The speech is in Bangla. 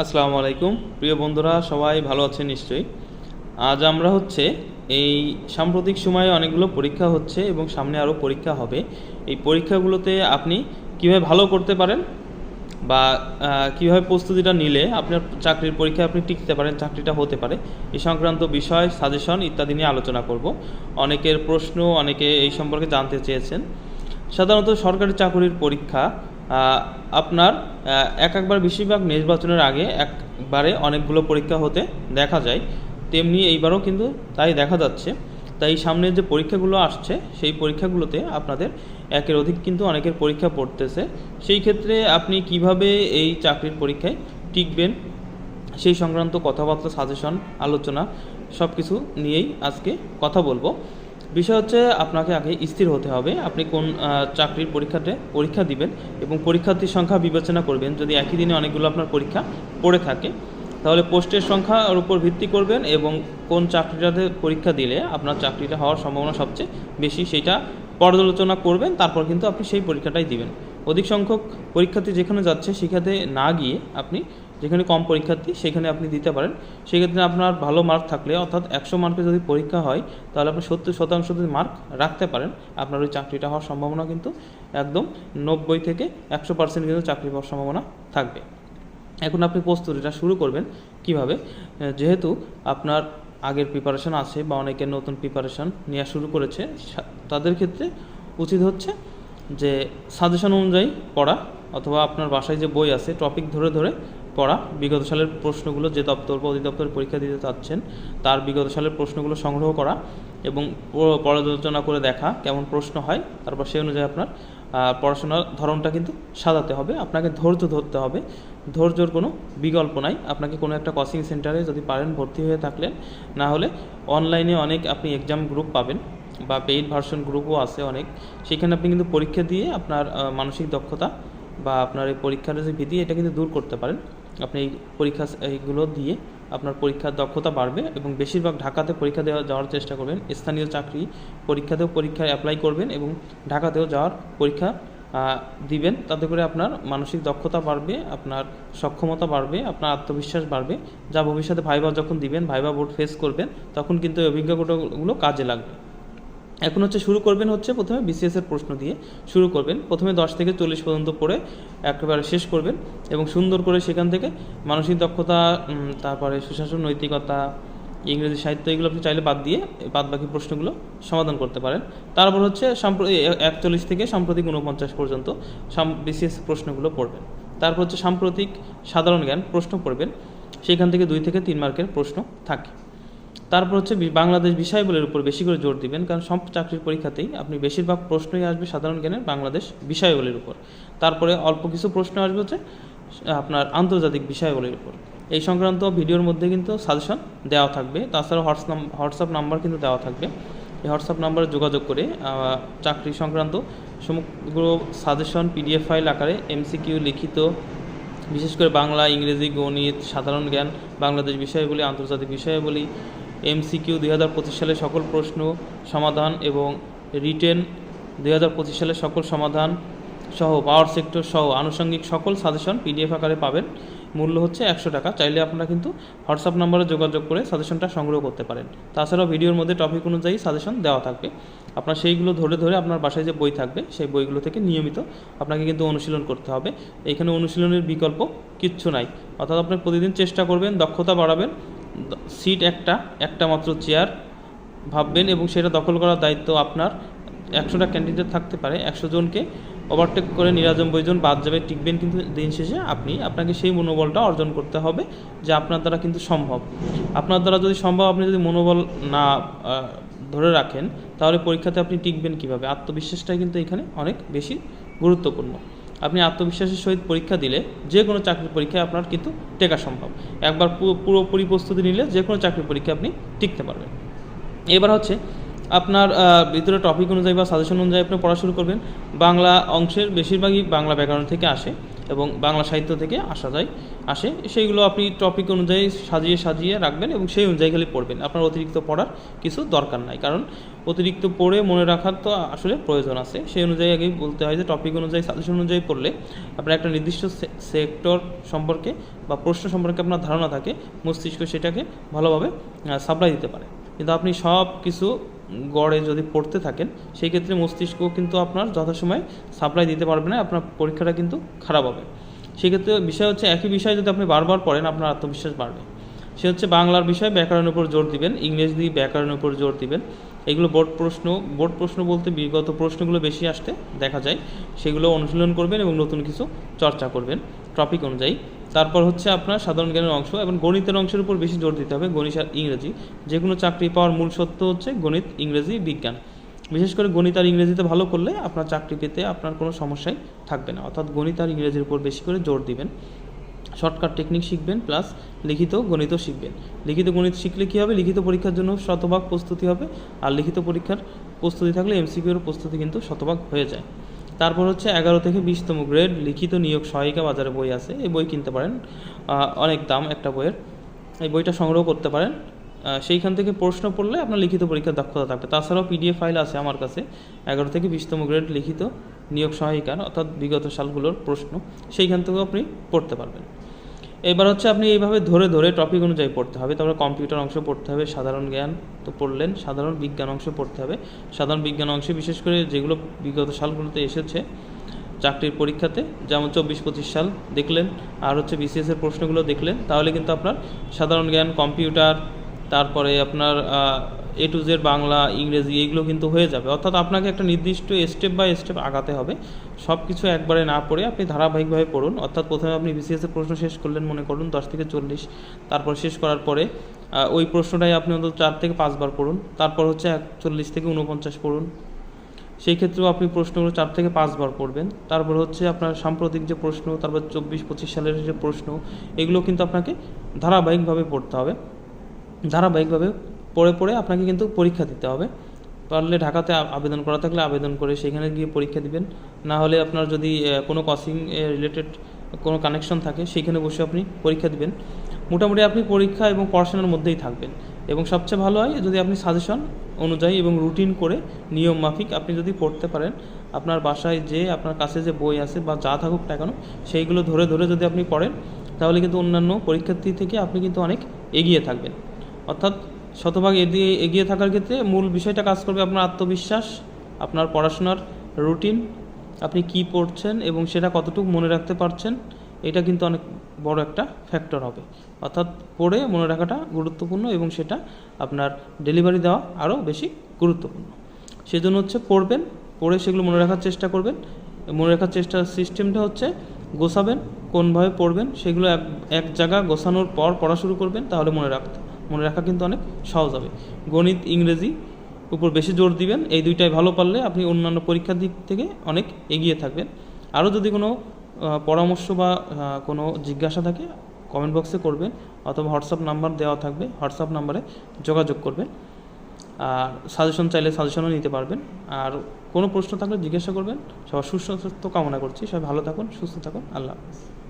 আসসালামু আলাইকুম। প্রিয় বন্ধুরা, সবাই ভালো আছেন নিশ্চয়ই। আজ আমরা হচ্ছে এই সাম্প্রতিক সময়ে অনেকগুলো পরীক্ষা হচ্ছে এবং সামনে আরও পরীক্ষা হবে। এই পরীক্ষাগুলোতে আপনি কীভাবে ভালো করতে পারেন বা কীভাবে প্রস্তুতিটা নিলে আপনার চাকরির পরীক্ষায় আপনি টিকতে পারেন, চাকরিটা হতে পারে এই সংক্রান্ত বিষয় সাজেশন ইত্যাদি নিয়ে আলোচনা করব। অনেকের প্রশ্ন, অনেকে এই সম্পর্কে জানতে চেয়েছেন। সাধারণত সরকারি চাকরির পরীক্ষা আপনার এক একবার বেশিরভাগ নির্বাচনের আগে একবারে অনেকগুলো পরীক্ষা হতে দেখা যায়। তেমনি এইবারও কিন্তু তাই দেখা যাচ্ছে। তাই সামনে যে পরীক্ষাগুলো আসছে, সেই পরীক্ষাগুলোতে আপনাদের একের অধিক কিন্তু অনেকের পরীক্ষা পড়তেছে। সেই ক্ষেত্রে আপনি কীভাবে এই চাকরির পরীক্ষায় টিকবেন? সেই সংক্রান্ত কথাবার্তা সাজেশন আলোচনা সব কিছু নিয়েই আজকে কথা বলব। বিষয় হচ্ছে আপনাকে আগে স্থির হতে হবে। আপনি কোন চাকরির পরীক্ষাতে পরীক্ষা দিবেন এবং পরীক্ষার্থীর সংখ্যা বিবেচনা করবেন। যদি একই দিনে অনেকগুলো আপনার পরীক্ষা পড়ে থাকে, তাহলে পোস্টের সংখ্যার উপর ভিত্তি করবেন এবং কোন চাকরিটাতে পরীক্ষা দিলে আপনার চাকরিটা হওয়ার সম্ভাবনা সবচেয়ে বেশি সেটা পর্যালোচনা করবেন, তারপর কিন্তু আপনি সেই পরীক্ষাটাই দিবেন। অধিক সংখ্যক পরীক্ষার্থী যেখানে যাচ্ছে, সেখানে না গিয়ে আপনি যেখানে কম পরীক্ষার্থী, সেখানে আপনি দিতে পারেন। সেক্ষেত্রে আপনার ভালো মার্ক থাকলে, অর্থাৎ একশো মার্কে যদি পরীক্ষা হয়, তাহলে আপনি সত্তর শতাংশ যদি মার্ক রাখতে পারেন, আপনার ওই চাকরিটা হওয়ার সম্ভাবনা কিন্তু একদম নব্বই থেকে একশো পার্সেন্ট কিন্তু চাকরি পাওয়ার সম্ভাবনা থাকবে। এখন আপনি প্রস্তুতিটা শুরু করবেন কীভাবে? যেহেতু আপনার আগের প্রিপারেশন আছে বা অনেকে নতুন প্রিপারেশন নেওয়া শুরু করেছে তাদের ক্ষেত্রে উচিত হচ্ছে যে সাজেশন অনুযায়ী পড়া অথবা আপনার বাসায় যে বই আছে টপিক ধরে ধরে পড়া। বিগত সালের প্রশ্নগুলো যে দপ্তর বা অধিদপ্তর পরীক্ষা দিতে চাচ্ছেন, তার বিগত সালের প্রশ্নগুলো সংগ্রহ করা এবং পর্যালোচনা করে দেখা কেমন প্রশ্ন হয়, তারপর সেই অনুযায়ী আপনার পড়াশোনার ধরনটা কিন্তু সাজাতে হবে। আপনাকে ধৈর্য ধরতে হবে। ধৈর্যর কোনো বিকল্প নাই। আপনাকে কোনো একটা কোচিং সেন্টারে যদি পারেন ভর্তি হয়ে থাকলেন না হলে অনলাইনে অনেক আপনি এক্সাম গ্রুপ পাবেন বা পেইড ভার্সন গ্রুপও আছে অনেক। সেখানে আপনি কিন্তু পরীক্ষা দিয়ে আপনার মানসিক দক্ষতা বা আপনার এই পরীক্ষার যে ভীতি, এটা কিন্তু দূর করতে পারেন। আপনি এই পরীক্ষা এইগুলো দিয়ে আপনার পরীক্ষার দক্ষতা বাড়বে এবং বেশিরভাগ ঢাকাতে পরীক্ষা দেওয়া যাওয়ার চেষ্টা করবেন। স্থানীয় চাকরি পরীক্ষাতেও পরীক্ষায় অ্যাপ্লাই করবেন এবং ঢাকাতেও যাওয়ার পরীক্ষা দিবেন। তাতে করে আপনার মানসিক দক্ষতা বাড়বে, আপনার সক্ষমতা বাড়বে, আপনার আত্মবিশ্বাস বাড়বে। যা ভবিষ্যতে ভাইবা যখন দিবেন, ভাইবা বোর্ড ফেস করবেন, তখন কিন্তু এই অভিজ্ঞতাগুলো কাজে লাগবে। এখন হচ্ছে শুরু করবেন হচ্ছে প্রথমে বিসিএস এর প্রশ্ন দিয়ে শুরু করবেন। প্রথমে দশ থেকে চল্লিশ পর্যন্ত পড়ে একেবারে শেষ করবেন এবং সুন্দর করে সেখান থেকে মানসিক দক্ষতা তারপরে সুশাসন, নৈতিকতা, ইংরেজি সাহিত্য এগুলো আপনি চাইলে বাদ দিয়ে বাদ বাকি প্রশ্নগুলো সমাধান করতে পারেন। তারপর হচ্ছে একচল্লিশ থেকে সাম্প্রতিক উনপঞ্চাশ পর্যন্ত বিসিএস প্রশ্নগুলো পড়বেন। তারপর হচ্ছে সাম্প্রতিক সাধারণ জ্ঞান প্রশ্ন পড়বেন। সেখান থেকে দুই থেকে তিন মার্কের প্রশ্ন থাকে। তারপর হচ্ছে বাংলাদেশ বিষয়বলের উপর বেশি করে জোর দিবেন, কারণ সব চাকরির পরীক্ষাতেই আপনি বেশিরভাগ প্রশ্নই আসবে সাধারণ জ্ঞানের বাংলাদেশ বিষয়বলের উপর। তারপরে অল্প কিছু প্রশ্ন আসবে হচ্ছে, আপনার আন্তর্জাতিক বিষয়বলের উপর। এই সংক্রান্ত ভিডিওর মধ্যে কিন্তু সাজেশন দেওয়া থাকবে। তাছাড়াও হোয়াটসঅ্যাপ হোয়াটসঅ্যাপ নাম্বার কিন্তু দেওয়া থাকবে। এই হোয়াটসঅ্যাপ নাম্বারে যোগাযোগ করে চাকরি সংক্রান্ত সমগ্র সাজেশন, পিডিএফ ফাইল আকারে এমসিকিউ, লিখিত, বিশেষ করে বাংলা, ইংরেজি, গণিত, সাধারণ জ্ঞান, বাংলাদেশ বিষয়াবলী, আন্তর্জাতিক বিষয়াবলী এমসিকিউ দুই হাজার পঁচিশ সালে সকল প্রশ্ন সমাধান এবং রিটেন দুই হাজার পঁচিশ সালে সকল সমাধান সহ পাওয়ার সেক্টর সহ আনুষঙ্গিক সকল সাজেশন পিডিএফ আকারে পাবেন। মূল্য হচ্ছে একশো টাকা। চাইলে আপনারা কিন্তু হোয়াটসঅ্যাপ নম্বরে যোগাযোগ করে সাজেশনটা সংগ্রহ করতে পারেন। তাছাড়াও ভিডিওর মধ্যে টপিক অনুযায়ী সাজেশন দেওয়া থাকবে। আপনার সেইগুলো ধরে ধরে আপনার বাসায় যে বই থাকবে, সেই বইগুলো থেকে নিয়মিত আপনাকে কিন্তু অনুশীলন করতে হবে। এখানে অনুশীলনের বিকল্প কিচ্ছু নাই। অর্থাৎ আপনি প্রতিদিন চেষ্টা করবেন, দক্ষতা বাড়াবেন সিট একটা একটা মাত্র চেয়ার ভাববেন এবং সেটা দখল করার দায়িত্ব আপনার। একশোটা ক্যান্ডিডেট থাকতে পারে, একশো জনকে ওভারটেক করে নিরানব্বই জন বাদ যাবে, টিকবেন কিন্তু দিন শেষে আপনি। আপনাকে সেই মনোবলটা অর্জন করতে হবে যে আপনার দ্বারা কিন্তু সম্ভব। আপনার দ্বারা যদি সম্ভব আপনি যদি মনোবল না ধরে রাখেন, তাহলে পরীক্ষাতে আপনি টিকবেন কীভাবে? আত্মবিশ্বাসটাই কিন্তু এখানে অনেক বেশি গুরুত্বপূর্ণ। আপনি আত্মবিশ্বাসের সহিত পরীক্ষা দিলে যে কোনো চাকরির পরীক্ষায় আপনার কিন্তু টেকা সম্ভব। একবার পুরো- পুরোপুরি প্রস্তুতি নিলে যে কোনো চাকরির পরীক্ষায় আপনি টিকতে পারবেন। এবার হচ্ছে আপনার ভিতরে টপিক অনুযায়ী বা সাজেশন অনুযায়ী আপনি পড়া শুরু করবেন। বাংলা অংশের বেশিরভাগই বাংলা ব্যাকরণ থেকে আসে। এবং বাংলা সাহিত্য থেকে আসা যায়, আসে। সেইগুলো আপনি টপিক অনুযায়ী সাজিয়ে সাজিয়ে রাখবেন এবং সেই অনুযায়ী খালি পড়বেন। আপনার অতিরিক্ত পড়ার কিছু দরকার নাই। কারণ অতিরিক্ত পড়ে মনে রাখার তো আসলে প্রয়োজন আছে। সেই অনুযায়ী আগেই বলতে হয় যে টপিক অনুযায়ী সাজেশন অনুযায়ী পড়লে আপনার একটা নির্দিষ্ট সেক্টর সম্পর্কে বা প্রশ্ন সম্পর্কে আপনার ধারণা থাকে, মস্তিষ্ক সেটাকে ভালোভাবে সাপ্লাই দিতে পারে। কিন্তু আপনি সব কিছু গড়ে যদি পড়তে থাকেন, সেই ক্ষেত্রে মস্তিষ্ক কিন্তু আপনার যথাসময়ে সাপ্লাই দিতে পারবে না, আপনার পরীক্ষাটা কিন্তু খারাপ হবে। সেক্ষেত্রে বিষয় হচ্ছে, একই বিষয় যদি আপনি বারবার পড়েন, আপনার আত্মবিশ্বাস বাড়বে। সে হচ্ছে বাংলার বিষয় ব্যাকরণের উপর জোর দিবেন, ইংরেজি ব্যাকরণের উপর জোর দিবেন। এগুলো বোর্ড প্রশ্ন বোর্ড প্রশ্ন বলতে বিগত প্রশ্নগুলো বেশি আসতে দেখা যায়। সেগুলো অনুশীলন করবেন এবং নতুন কিছু চর্চা করবেন টপিক অনুযায়ী। তারপর হচ্ছে আপনার সাধারণ জ্ঞানের অংশ এবং গণিতের অংশের উপর বেশি জোর দিতে হবে, গণিত আর ইংরেজি। যে কোনো চাকরি পাওয়ার মূল সত্য হচ্ছে গণিত, ইংরেজি, বিজ্ঞান। বিশেষ করে গণিত আর ইংরেজিতে ভালো করলে আপনার চাকরি পেতে আপনার কোনো সমস্যাই থাকবে না। অর্থাৎ গণিত আর ইংরেজির উপর বেশি করে জোর দিবেন। শর্টকাট টেকনিক শিখবেন প্লাস লিখিত গণিত শিখবেন। লিখিত গণিত শিখলে কী হবে? লিখিত পরীক্ষার জন্য শতভাগ প্রস্তুতি হবে, আর লিখিত পরীক্ষার প্রস্তুতি থাকলে এমসিকিউর প্রস্তুতি কিন্তু শতভাগ হয়ে যায়। তারপর হচ্ছে এগারো থেকে বিশতম গ্রেড লিখিত নিয়োগ সহায়িকা বাজারে বই আছে, এই বই কিনতে পারেন। অনেক দাম একটা বইয়ের। এই বইটা সংগ্রহ করতে পারেন। সেইখান থেকে প্রশ্ন পড়লে আপনার লিখিত পরীক্ষার দক্ষতা থাকবে। তাছাড়াও পিডিএফ ফাইল আছে আমার কাছে, এগারো থেকে বিশতম গ্রেড লিখিত নিয়োগ সহায়িকার, অর্থাৎ বিগত সালগুলোর প্রশ্ন। সেইখান থেকেও আপনি পড়তে পারবেন। এবার হচ্ছে আপনি এইভাবে ধরে ধরে টপিক অনুযায়ী পড়তে হবে। তারপরে কম্পিউটার অংশ পড়তে হবে, সাধারণ জ্ঞান তো পড়লেন, সাধারণ বিজ্ঞান অংশ পড়তে হবে। সাধারণ বিজ্ঞান অংশে, বিশেষ করে যেগুলো বিগত সালগুলোতে এসেছে চাকরির পরীক্ষাতে, যেমন চব্বিশ পঁচিশ সাল দেখলেন, আর হচ্ছে বিসিএস এর প্রশ্নগুলো দেখলেন, তাহলে কিন্তু আপনার সাধারণ জ্ঞান কম্পিউটার তারপরে আপনার এ টু জেড বাংলা, ইংরেজি এগুলো কিন্তু হয়ে যাবে। অর্থাৎ আপনাকে একটা নির্দিষ্ট স্টেপ বাই স্টেপ আগাতে হবে। সব কিছু একবারে না পড়ে আপনি ধারাবাহিকভাবে পড়ুন। অর্থাৎ প্রথমে আপনি বিসিএস এর প্রশ্ন শেষ করলেন মনে করুন, দশ থেকে চল্লিশ। তারপর শেষ করার পরে ওই প্রশ্নটাই আপনি অন্তত চার থেকে পাঁচবার পড়ুন। তারপর হচ্ছে চল্লিশ থেকে উনপঞ্চাশ পড়ুন। সেই ক্ষেত্রেও আপনি প্রশ্নগুলো চার থেকে পাঁচবার পড়বেন। তারপর হচ্ছে আপনার সাম্প্রতিক যে প্রশ্ন, তারপর চব্বিশ, পঁচিশ সালের যে প্রশ্ন, এগুলো কিন্তু আপনাকে ধারাবাহিকভাবে পড়তে হবে। ধারাবাহিকভাবে পড়ে পড়ে আপনাকে কিন্তু পরীক্ষা দিতে হবে। পারলে ঢাকাতে আবেদন করা থাকলে আবেদন করে সেখানে গিয়ে পরীক্ষা দিবেন। না হলে আপনার যদি কোনো কোচিং রিলেটেড কোনো কানেকশন থাকে, সেখানে বসে আপনি পরীক্ষা দিবেন। মোটামুটি আপনি পরীক্ষা এবং পড়াশোনার মধ্যেই থাকবেন। এবং সবচেয়ে ভালো হয় যদি আপনি সাজেশন অনুযায়ী এবং রুটিন করে নিয়ম মাফিক আপনি যদি পড়তে পারেন, আপনার বাসায় যে, আপনার কাছে যে বই আছে বা যা থাকুক না কেন, সেইগুলো ধরে ধরে যদি আপনি পড়েন, তাহলে কিন্তু অন্যান্য পরীক্ষার্থী থেকে আপনি কিন্তু অনেক এগিয়ে থাকবেন। অর্থাৎ শতভাগ এগিয়ে এগিয়ে থাকার ক্ষেত্রে মূল বিষয়টা কাজ করবে আপনার আত্মবিশ্বাস, আপনার পড়াশোনার রুটিন, আপনি কি পড়ছেন এবং সেটা কতটুকু মনে রাখতে পারছেন, এটা কিন্তু অনেক বড় একটা ফ্যাক্টর হবে। অর্থাৎ পড়ে মনে রাখাটা গুরুত্বপূর্ণ এবং সেটা আপনার ডেলিভারি দেওয়া আরও বেশি গুরুত্বপূর্ণ। সেজন্য হচ্ছে পড়বেন, পড়ে সেগুলো মনে রাখার চেষ্টা করবেন। মনে রাখার চেষ্টার সিস্টেমটা হচ্ছে গোছাবেন, কোনভাবে পড়বেন, সেগুলো এক এক জায়গা গোছানোর পর পড়া শুরু করবেন, তাহলে মনে রাখতে। মনে রাখা কিন্তু অনেক সহজ হবে। গণিত, ইংরেজি উপর বেশি জোর দিবেন, এই দুইটাই ভালো পারলে আপনি অন্যান্য পরীক্ষার দিক থেকে অনেক এগিয়ে থাকবেন। আরও যদি কোনো পরামর্শ বা কোনো জিজ্ঞাসা থাকে কমেন্ট বক্সে করবেন অথবা হোয়াটসঅ্যাপ নাম্বার দেওয়া থাকবে হোয়াটসঅ্যাপ নাম্বারে যোগাযোগ করবেন। আর সাজেশন চাইলে সাজেশনও নিতে পারবেন। আর কোনো প্রশ্ন থাকলে জিজ্ঞাসা করবেন। সবার সুস্বাস্থ্য কামনা করছি। সবাই ভালো থাকুন, সুস্থ থাকুন। আল্লাহ হাফিজ।